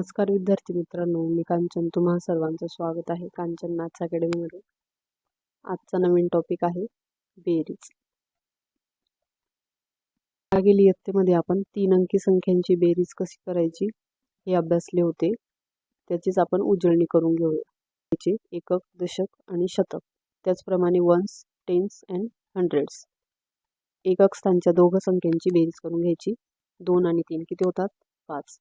नमस्कार विद्यार्थी मित्रांनो मी कांचन. तुम्हा सर्वांचं स्वागत आहे कांचन मॅथ्स अकॅडमीमध्ये. आजचा नवीन टॉपिक आहे बेरीज. मागील इयत्तेमध्ये आपण तीन अंकी संख्यांची बेरीज कशी करायची हे अभ्यासले होते. त्याचीच आपण उजळणी करून घेऊया. त्याचे एकक दशक आणि शतक. त्याचप्रमाणे वन्स टेन्स अँड हंड्रेड्स एकक स्थानच्या दोघं संख्यांची बेरीज करून घ्यायची. दोन आणि तीन किती होतात? पाच.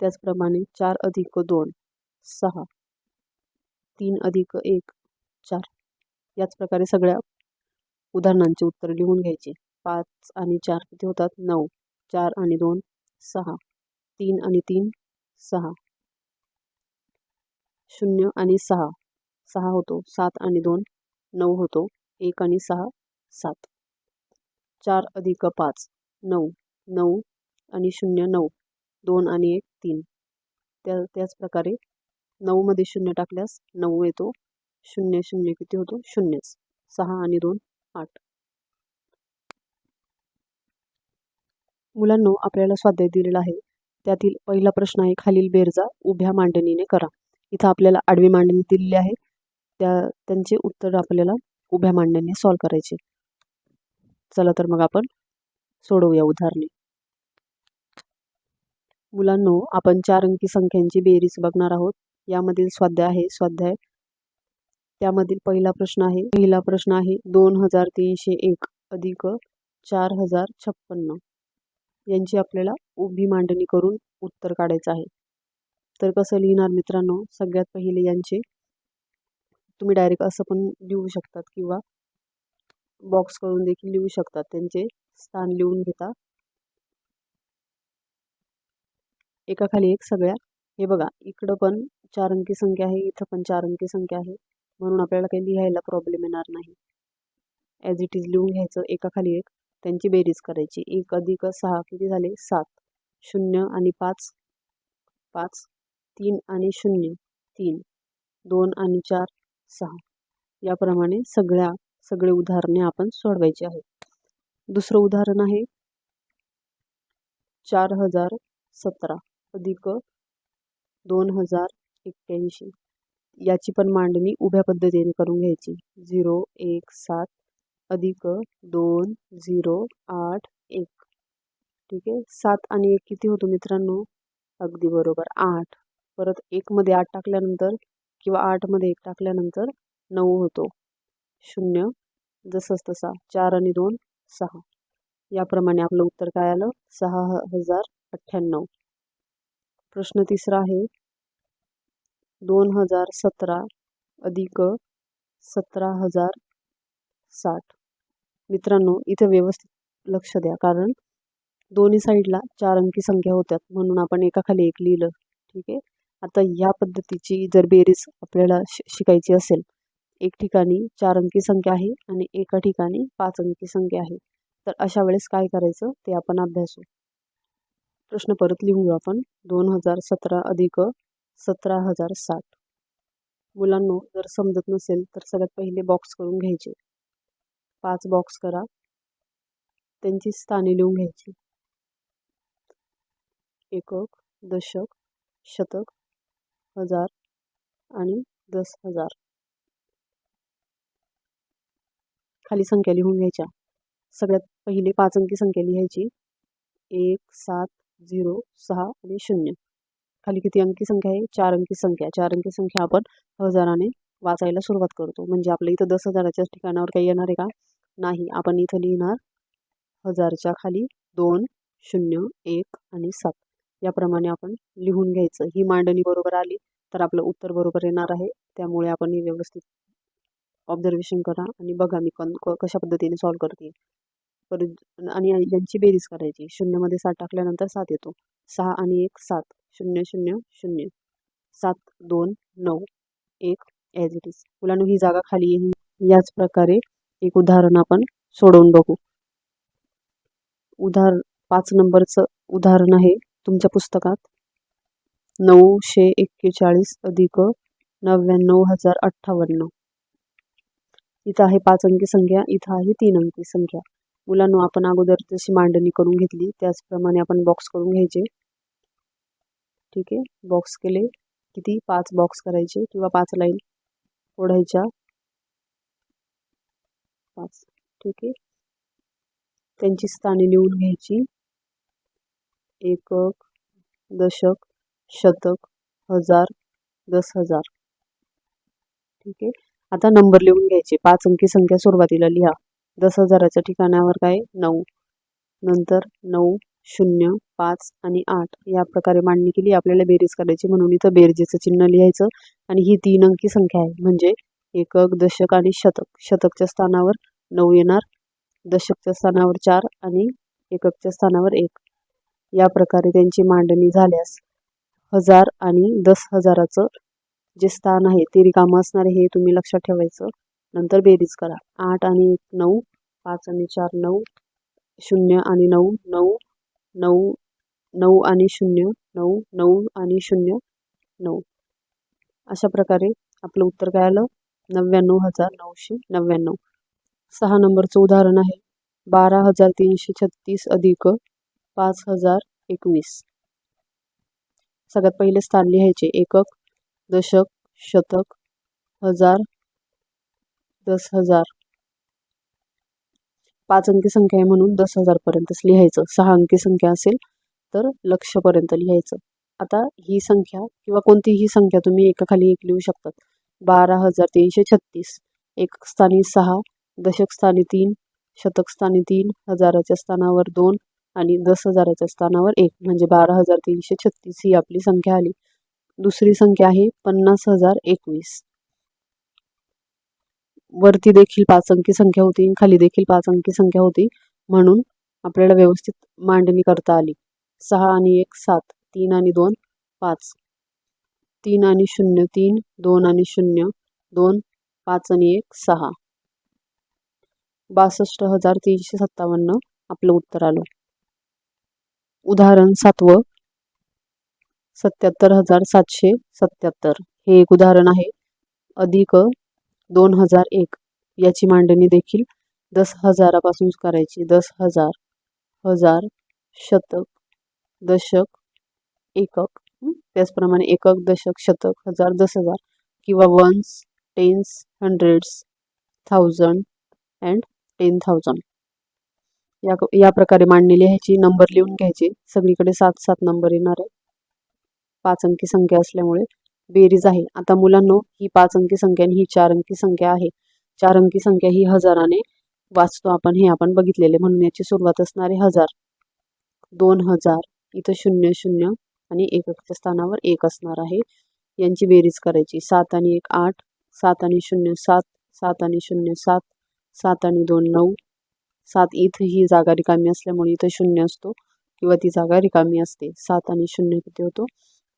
त्याचप्रमाणे चार अधिक दोन सहा. तीन अधिक एक चार. याच प्रकारे सगळ्या उदाहरणांचे उत्तर लिहून घ्यायचे. पाच आणि चार किती होतात? नऊ. चार आणि दोन सहा. तीन आणि तीन सहा. शून्य आणि सहा. सहा होतो सात आणि दोन. नऊ होतो एक आणि सहा सात. चार अधिक पाच नऊ. नऊ आणि शून्य नऊ. दोन आणि एक तीन. त्या त्याचप्रकारे नऊमध्ये शून्य टाकल्यास नऊ येतो. शून्य शून्य किती होतो? शून्यच. सहा आणि दोन आठ. मुलांनो आपल्याला स्वाध्याय दिलेला आहे. त्यातील पहिला प्रश्न आहे खालील बेरजा उभ्या मांडणीने करा. इथं आपल्याला आडवी मांडणी दिलेली आहे. त्या त्यांचे उत्तर आपल्याला उभ्या मांडणीने सॉल्व करायचे. चला तर मग आपण सोडवूया उदाहरणे. मुलांनो आपण चार अंकी संख्यांची बेरीज बघणार आहोत. यामधील स्वाध्याय आहे स्वाध्याय. त्यामधील पहिला प्रश्न आहे. पहिला प्रश्न आहे दोन हजार तीनशे एक अधिक चार हजार छप्पन्न. यांची आपल्याला उभी मांडणी करून उत्तर काढायचं आहे. तर कसं लिहिणार मित्रांनो? सगळ्यात पहिले यांचे. तुम्ही डायरेक्ट असं पण लिहू शकतात किंवा बॉक्स करून देखील लिहू शकतात. त्यांचे स्थान लिहून घेता. एकाखाली एक सगळ्या. हे बघा इकडं पण चार अंकी संख्या आहे इथं पण चार अंकी संख्या आहे. म्हणून आपल्याला काही लिहायला प्रॉब्लेम येणार नाही. ॲज इट इज लिहून घ्यायचं एकाखाली एक. त्यांची बेरीज करायची. एक अधिक सहा किती झाले? सात. शून्य आणि पाच. पाच तीन आणि शून्य. तीन. दोन आणि चार सहा. याप्रमाणे सगळ्या सगळे उदाहरणे आपण सोडवायची आहेत. दुसरं उदाहरण आहे चार हजार सतरा. अधिक दोन हजार एक्क्याऐंशी. याची पण मांडणी उभ्या पद्धतीने करून घ्यायची. झिरो एक सात अधिक दोन झिरो आठ एक. ठीक आहे? सात आणि एक किती होतो मित्रांनो? अगदी बरोबर आठ. परत एकमध्ये आठ टाकल्यानंतर किंवा आठमध्ये एक टाकल्यानंतर नऊ होतो. शून्य जसंच तसा. चार आणि दोन सहा. याप्रमाणे आपलं उत्तर काय आलं? सहा हजार अठ्ठ्याण्णव. प्रश्न तिसरा आहे. दोन हजार सतरा अधिक सतरा हजार साठ. मित्रांनो इथं व्यवस्थित लक्ष द्या कारण दोन्ही साईडला चार अंकी संख्या होत्यात म्हणून आपण एकाखाली एक लिहिलं ठीक आहे? आता या पद्धतीची जर बेरीज आपल्याला शि शिकायची असेल एक ठिकाणी चार अंकी संख्या आहे आणि एका ठिकाणी पाच अंकी संख्या आहे तर अशा वेळेस काय करायचं ते आपण अभ्यासू. प्रश्न परत लिहू आपण. दोन हजार सतरा अधिक सतरा हजार साठ. मुलांनो जर समजत नसेल तर सगळ्यात पहिले बॉक्स करून घ्यायचे. पाच बॉक्स करा. त्यांची स्थाने लिहून घ्यायची. एकक दशक शतक हजार आणि दस हजार. खाली संख्या लिहून घ्यायच्या. सगळ्यात पहिले पाच अंकी संख्या लिहायची. एक सात झिरो सहा आणि शून्य. खाली किती अंकी संख्या आहे? चार अंकी संख्या. चार अंकी संख्या आपण हजाराने वाचायला सुरुवात करतो. म्हणजे आपल्या इथं दस हजाराच्या ठिकाणावर काही येणार आहे का? नाही. आपण इथं लिहिणार हजारच्या खाली दोन शून्य एक आणि सात. याप्रमाणे आपण लिहून घ्यायचं. ही मांडणी बरोबर आली तर आपलं उत्तर बरोबर येणार आहे. त्यामुळे आपण हे व्यवस्थित ऑब्झर्वेशन करा आणि बघा मी कन कशा पद्धतीने सॉल्व्ह करते. परत आणि यांची बेरीज करायची. शून्यमध्ये सात टाकल्यानंतर सात येतो. सहा आणि एक सात. शून्य शून्य शून्य. सात दोन नऊ. एक ॲज इट इज मुलांना ही जागा खाली येईल याच प्रकारे एक उदाहरण आपण सोडवून बघू. उदाहरण पाच नंबरचं उदाहरण आहे तुमच्या पुस्तकात. नऊशे एक्केचाळीस अधिक नव्याण्णव हजार अठ्ठावन्न. इथं आहे पाच अंकी संख्या इथं आहे तीन अंकी संख्या. मुलांना आपण अगोदर जशी मांडणी करून घेतली त्याचप्रमाणे आपण बॉक्स करून घ्यायचे. ठीक आहे? बॉक्स केले. किती? पाच बॉक्स करायचे किंवा पाच लाईन ओढायच्या. पाच. ठीक आहे? त्यांची स्थाने लिहून घ्यायची. एकक दशक शतक हजार दस हजार. ठीक आहे? आता नंबर लिहून घ्यायचे. पाच अंकी संख्या सुरुवातीला लिहा. दस हजाराच्या ठिकाणावर काय? नऊ. नंतर नऊ शून्य पाच आणि आठ या प्रकारे मांडणी केली. आपल्याला बेरीज करायची म्हणून इथं बेरजेचं चिन्ह लिहायचं आणि ही तीन अंकी संख्या आहे. म्हणजे एकक दशक आणि शतक. शतकच्या स्थानावर नऊ येणार दशकच्या स्थानावर चार आणि एककच्या स्थानावर एक. या प्रकारे त्यांची मांडणी झाल्यास हजार आणि दस हजाराचं जे स्थान आहे ते रिकामं असणार हे तुम्ही लक्षात ठेवायचं. नंतर बेरीज करा. आठ आणि एक नऊ पाच आणि चार नऊ शून्य आणि नऊ नऊ नऊ नऊ आणि शून्य नऊ नऊ आणि शून्य नऊ. अशा प्रकारे आपलं उत्तर काय आलं? नव्याण्णव हजार नऊशे नव्याण्णव. सहा नंबरचं उदाहरण आहे. बारा हजार तीनशे छत्तीस अधिक पाच हजार एकवीस. सगळ्यात पहिले स्थान लिहायचे. एकक दशक शतक हजार दस हजार. पाच अंकी संख्या आहे म्हणून दस हजारपर्यंतच लिहायचं. सहा अंकी संख्या असेल तर लक्षपर्यंत लिहायचं. आता ही संख्या किंवा कोणतीही संख्या तुम्ही एकाखाली एक लिहू शकतात. बारा हजार तीनशे छत्तीस. एक स्थानी सहा दशक स्थानी तीन शतक स्थानी तीन हजाराच्या स्थानावर दोन आणि दस हजाराच्या स्थानावर एक. म्हणजे बारा हजार तीनशे छत्तीस ही आपली संख्या आली. दुसरी संख्या आहे पन्नास हजार एकवीस. वरती देखील पाच अंकी संख्या होती खाली देखील पाच अंकी संख्या होती म्हणून आपल्याला व्यवस्थित मांडणी करता आली. सहा आणि एक सात तीन आणि दोन पाच. तीन आणि शून्य तीन दोन आणि शून्य दोन पाच आणि एक सहा. बासष्ट हजार तीनशे सत्तावन्न आपलं उत्तर आलं. उदाहरण सातवं. सत्याहत्तर हजार सातशे सत्याहत्तर. हे एक उदाहरण आहे. अधिक दोन हजार एक. याची मांडणी देखील दस हजारापासून करायची. दस हजार हजार शतक दशक एकक. त्याचप्रमाणे एकक दशक शतक हजार दस हजार किंवा ones tens hundreds thousand and ten thousand या या प्रकारे मांडणी लिहायची नंबर लिहून घ्यायचे. सगळीकडे सात सात नंबर येणार आहे. पाच अंकी संख्या असल्यामुळे बेरीज आहे. आता मुलांनो ही पाच अंकी संख्या आणि ही चार अंकी संख्या आहे. चार अंकी संख्या ही हजाराने वाचतो आपण. हे आपण बघितलेले म्हणून याची सुरुवात असणारे हजार. दोन हजार. इथं शून्य शून्य आणि एकच्या स्थानावर एक असणार आहे. यांची बेरीज करायची. सात आणि एक आठ. सात आणि शून्य सात. सात आणि शून्य सात. सात आणि दोन नऊ. सात इथं ही जागा रिकामी असल्यामुळे इथं शून्य असतो किंवा ती जागा रिकामी असते. सात आणि शून्य किती होतो?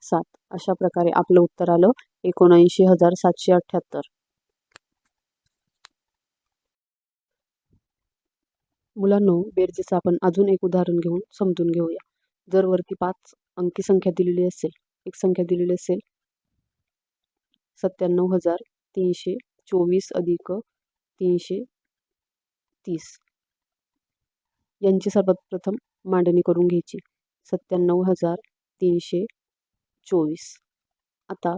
सात. अशा प्रकारे आपलं उत्तर आलं. एकोणऐंशी हजार सातशे अठ्ठ्याहत्तर. मुलांनो बेरजेचं आपण अजून एक उदाहरण घेऊन समजून घेऊया. जर वरती पाच अंकी संख्या दिलेली असेल. एक संख्या दिलेली असेल. सत्त्याण्णव हजार तीनशे चोवीस अधिक तीनशे तीस. यांची सर्वात प्रथम मांडणी करून घ्यायची. सत्त्याण्णव हजार तीनशे चोवीस. आता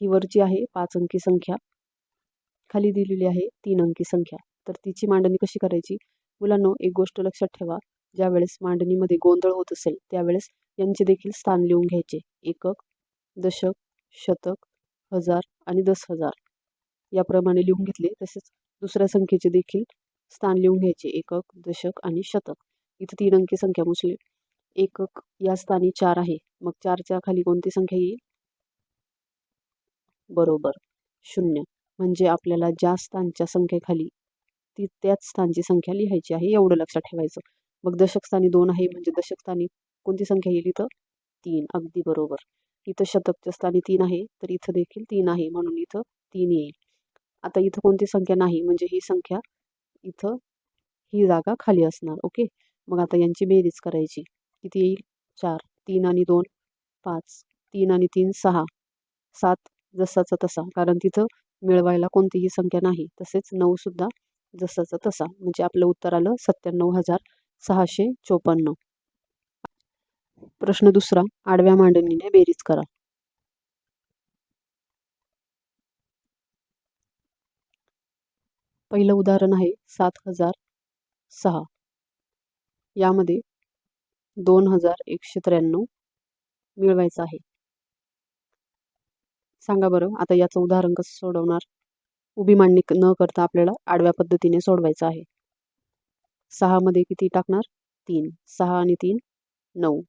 ही वरची आहे पाच अंकी संख्या. खाली दिलेली आहे तीन अंकी संख्या. तर तिची मांडणी कशी करायची? मुलांनो एक गोष्ट लक्षात ठेवा. ज्यावेळेस मांडणीमध्ये गोंधळ होत असेल त्यावेळेस यांचे देखील स्थान लिहून घ्यायचे. एकक दशक शतक हजार आणि दस हजार. याप्रमाणे लिहून घेतले तसेच दुसऱ्या संख्येचे देखील स्थान लिहून घ्यायचे. एकक दशक आणि शतक. इथं तीन अंकी संख्या मुसले एकक या स्थानी चार आहे. मग चारच्या खाली कोणती संख्या येईल? बरोबर. शून्य. म्हणजे आपल्याला ज्या स्थानच्या संख्येखाली ती त्याच स्थानची संख्या लिहायची आहे एवढं लक्षात ठेवायचं. मग दशकस्थानी दोन आहे म्हणजे दशकस्थानी कोणती संख्या येईल इथं? तीन. अगदी बरोबर. इथं शतकच्या स्थानी तीन आहे तर इथं देखील तीन आहे म्हणून इथं तीन येईल. आता इथं कोणती संख्या नाही म्हणजे ही संख्या इथं ही जागा खाली असणार ओके? मग आता यांची बेरीज करायची. किती येईल? चार तीन आणि दोन पाच तीन आणि तीन सहा. सात जसाचा तसा कारण तिथं मिळवायला कोणतीही संख्या नाही. तसेच नऊसुद्धा जसाचा तसा. म्हणजे आपलं उत्तर आलं सत्त्याण्णव हजार सहाशे चोपन्न. प्रश्न दुसरा आडव्या मांडणीने बेरीज करा. पहिलं उदाहरण आहे सात हजार सहा. यामध्ये दोन हजार एकशे त्र्याण्णव मिळवायचं आहे. सांगा बरं आता याचं उदाहरण कसं सोडवणार? उभी मांडणी न करता आपल्याला आडव्या पद्धतीने सोडवायचं आहे. सहामध्ये किती टाकणार? तीन. सहा आणि तीन नऊ.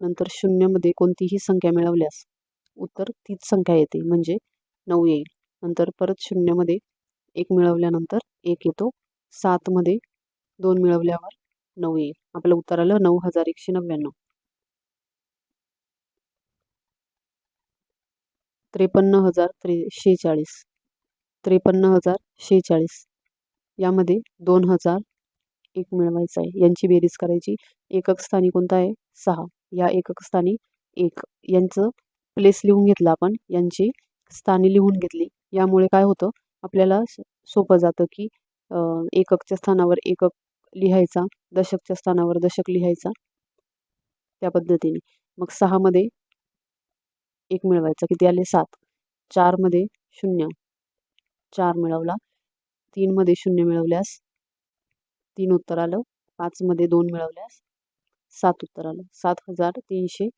नंतर शून्यमध्ये कोणतीही संख्या मिळवल्यास? उत्तर तीच संख्या येते म्हणजे नऊ येईल. नंतर परत शून्यमध्ये एक मिळवल्यानंतर एक येतो. सातमध्ये दोन मिळवल्यावर नऊ येईल. आपलं उत्तर आलं नऊ हजार एकशे नव्याण्णव. त्रेपन्न हजार त्रे शेहेचाळीस त्रेपन्न हजार शेहेचाळीस यामध्ये दोन हजार एक मिळवायचं आहे. यांची बेरीज करायची. एकक स्थानी कोणता आहे? सहा. या एकक स्थानी एक. यांचं प्लेस लिहून घेतलं आपण. यांची स्थानी लिहून घेतली. यामुळे काय होतं? आपल्याला सोपं जातं की एककच्या स्थानावर एकक लिहायचा दशकच्या स्थानावर दशक लिहायचा त्या पद्धतीने. मग सहामध्ये एक मिळवायचा किती आले? सात. चारमध्ये शून्य. चार मिळवला. तीनमध्ये शून्य मिळवल्यास तीन उत्तर आलं. पाचमध्ये दोन मिळवल्यास सात उत्तर आलं. सात हजार तीनशे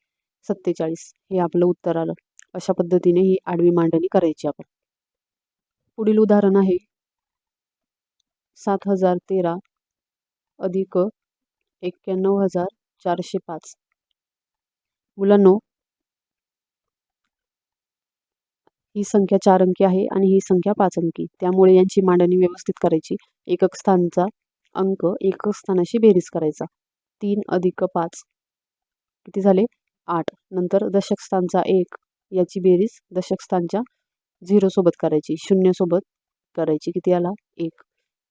सत्तेचाळीस हे आपलं उत्तर आलं. अशा पद्धतीने ही आडवी मांडणी करायची आपण. पुढील उदाहरण आहे सात हजार तेरा अधिक एक्क्याण्णव हजार चारशे पाच. मुलांनो ही संख्या चार अंकी आहे आणि ही संख्या पाच अंकी. त्यामुळे यांची मांडणी व्यवस्थित करायची. एकक स्थानचा अंक एकक स्थानाशी बेरीज करायचा. तीन अधिक पाच किती झाले? आठ. नंतर दशक स्थानचा एक याची बेरीज दशक स्थानच्या झिरोसोबत करायची. शून्यसोबत करायची. किती आला? एक.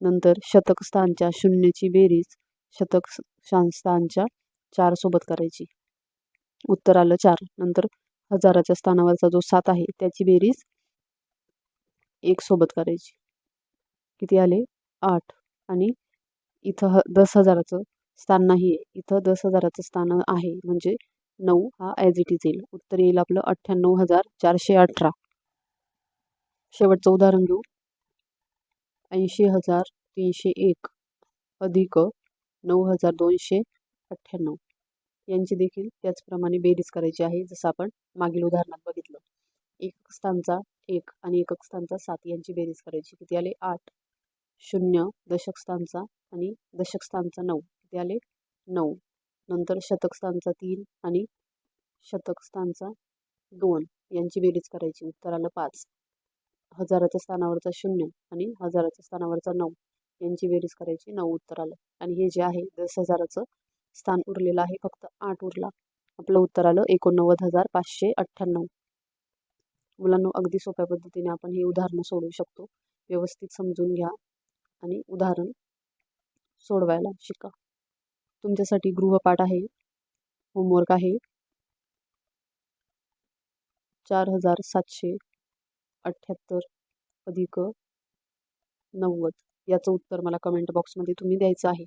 नंतर शतकस्थानच्या शून्यची बेरीज शतक स्थानच्या चारसोबत करायची. उत्तर आलं चार. नंतर हजाराच्या स्थानावरचा जो सात आहे त्याची बेरीज एक सोबत करायची. किती आले? आठ. आणि इथं ह दस हजाराचं स्थान नाही आहे. इथं दस हजाराचं स्थान आहे म्हणजे नऊ हा ॲज इट इज येईल. उत्तर येईल आपलं अठ्ठ्याण्णव हजार चारशे अठरा. शेवटचं उदाहरण घेऊ. ऐंशी हजार तीनशे एक अधिक नऊ हजार दोनशे अठ्ठ्याण्णव. यांची देखील त्याचप्रमाणे बेरीज करायची आहे जसं आपण मागील उदाहरणात बघितलं. एकक स्थानचा एक आणि एकक स्थानचा सात यांची बेरीज करायची. किती आले? आठ. शून्य दशक स्थानचा आणि दशक स्थानचा नऊ. किती आले? नऊ. नंतर शतक स्थानचा तीन आणि शतक स्थानचा दोन यांची बेरीज करायची. उत्तर आलं पाच. हजाराच्या स्थानावरचा शून्य आणि हजाराच्या स्थानावरचा नऊ यांची बेरीज करायची नऊ उत्तर आलं आणि हे जे आहे दस हजाराचं स्थान उरलेलं आहे. फक्त आठ उरला. आपलं उत्तर आलं एकोणनव्वद हजार पाचशे अठ्ठ्याण्णव. मुलांना अगदी सोप्या पद्धतीने आपण हे उदाहरणं सोडवू शकतो. व्यवस्थित समजून घ्या आणि उदाहरण सोडवायला शिका. तुमच्यासाठी गृहपाठ आहे होमवर्क आहे. चार हजार सातशे अठ्ठ्याहत्तर अधिक नव्वद याचं उत्तर मला कमेंट बॉक्समध्ये तुम्ही द्यायचं आहे.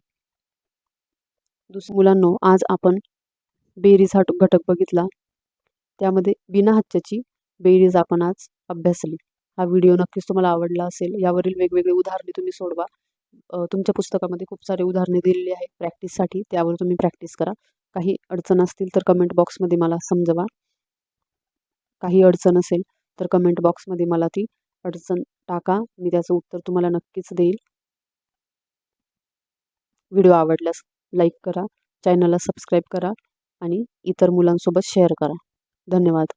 दुसऱ्या मुलांनो आज आपण बेरीज हा घटक बघितला. त्यामध्ये बिना हच्च्याची बेरीज आपण आज अभ्यासली. हा व्हिडिओ नक्कीच तुम्हाला आवडला असेल. यावरील वेगवेगळे उदाहरणे तुम्ही सोडवा. तुमच्या पुस्तकामध्ये खूप सारे उदाहरणे दिलेली आहेत प्रॅक्टिससाठी त्यावर तुम्ही प्रॅक्टिस करा. काही अडचण असतील तर कमेंट बॉक्समध्ये मला समजवा. काही अडचण असेल तर कमेंट बॉक्समध्ये मला ती अडचण टाका. मी त्याचं उत्तर तुम्हाला नक्कीच देईल. व्हिडिओ आवडल्यास लाईक करा. चॅनलला सबस्क्राईब करा आणि इतर मुलांसोबत शेअर करा. धन्यवाद.